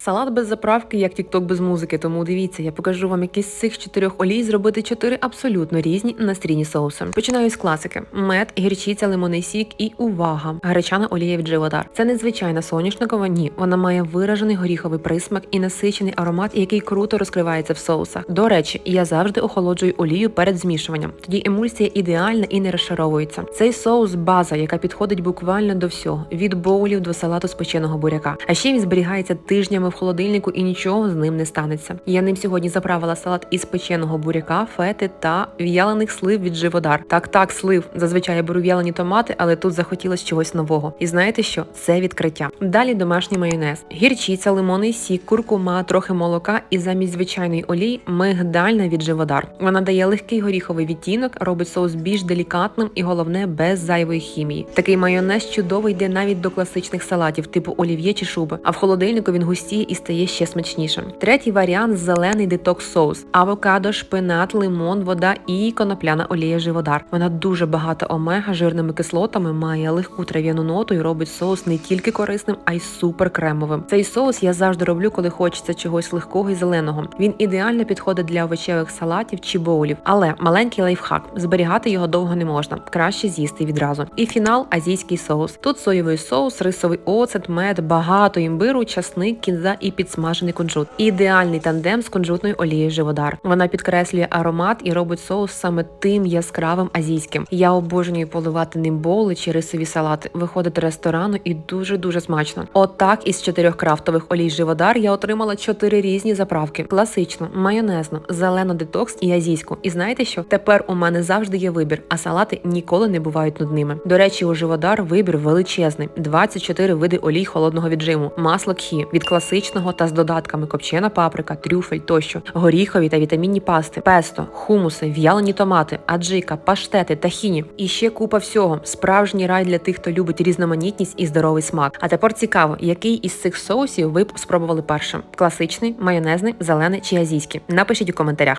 Салат без заправки, як тікток без музики. Тому дивіться, я покажу вам, які з цих чотирьох олій зробити чотири абсолютно різні настрійні соуси. Починаю з класики: мед, гірчиця, лимонний сік і увага! Гречана олія від Живодар. Це незвичайна соняшникова. Ні, вона має виражений горіховий присмак і насичений аромат, який круто розкривається в соусах. До речі, я завжди охолоджую олію перед змішуванням. Тоді емульсія ідеальна і не розшаровується. Цей соус база, яка підходить буквально до всього, від боулів до салату з печеного буряка. А ще він зберігається тижнями в холодильнику і нічого з ним не станеться. Я ним сьогодні заправила салат із печеного буряка, фети та в'ялених слив від живодар. Так, так, слив. Зазвичай я беру в'ялені томати, але тут захотілося чогось нового. І знаєте що? Це відкриття. Далі домашній майонез, гірчиця, лимонний сік, куркума, трохи молока і замість звичайної олії мигдальна від живодар. Вона дає легкий горіховий відтінок, робить соус більш делікатним і головне без зайвої хімії. Такий майонез чудово йде навіть до класичних салатів, типу олів'є чи шуби. А в холодильнику він густіє і стає ще смачнішим. Третій варіант зелений детокс соус: авокадо, шпинат, лимон, вода і конопляна олія живодар. Вона дуже багата омега жирними кислотами, має легку трав'яну ноту і робить соус не тільки корисним, а й супер кремовим. Цей соус я завжди роблю, коли хочеться чогось легкого і зеленого. Він ідеально підходить для овочевих салатів чи боулів, але маленький лайфхак зберігати його довго не можна. Краще з'їсти відразу. І фінал азійський соус. Тут соєвий соус, рисовий оцет, мед, багато імбиру, часник, кінза і підсмажений кунжут. Ідеальний тандем з кунжутною олією живодар. Вона підкреслює аромат і робить соус саме тим яскравим азійським. Я обожнюю поливати ним боули чи рисові салати, виходити ресторану і дуже дуже смачно. Отак із чотирьох крафтових олій живодар я отримала чотири різні заправки: класичну, майонезну, зелену детокс і азійську. І знаєте що? Тепер у мене завжди є вибір, а салати ніколи не бувають нудними. До речі, у живодар вибір величезний: 24 види олій холодного віджиму, масло кхі від класичного та з додатками копчена паприка, трюфель тощо, горіхові та вітамінні пасти, песто, хумуси, в'ялені томати, аджика, паштети, тахіні. І ще купа всього. Справжній рай для тих, хто любить різноманітність і здоровий смак. А тепер цікаво, який із цих соусів ви б спробували першим: класичний, майонезний, зелений чи азійський? Напишіть у коментарях.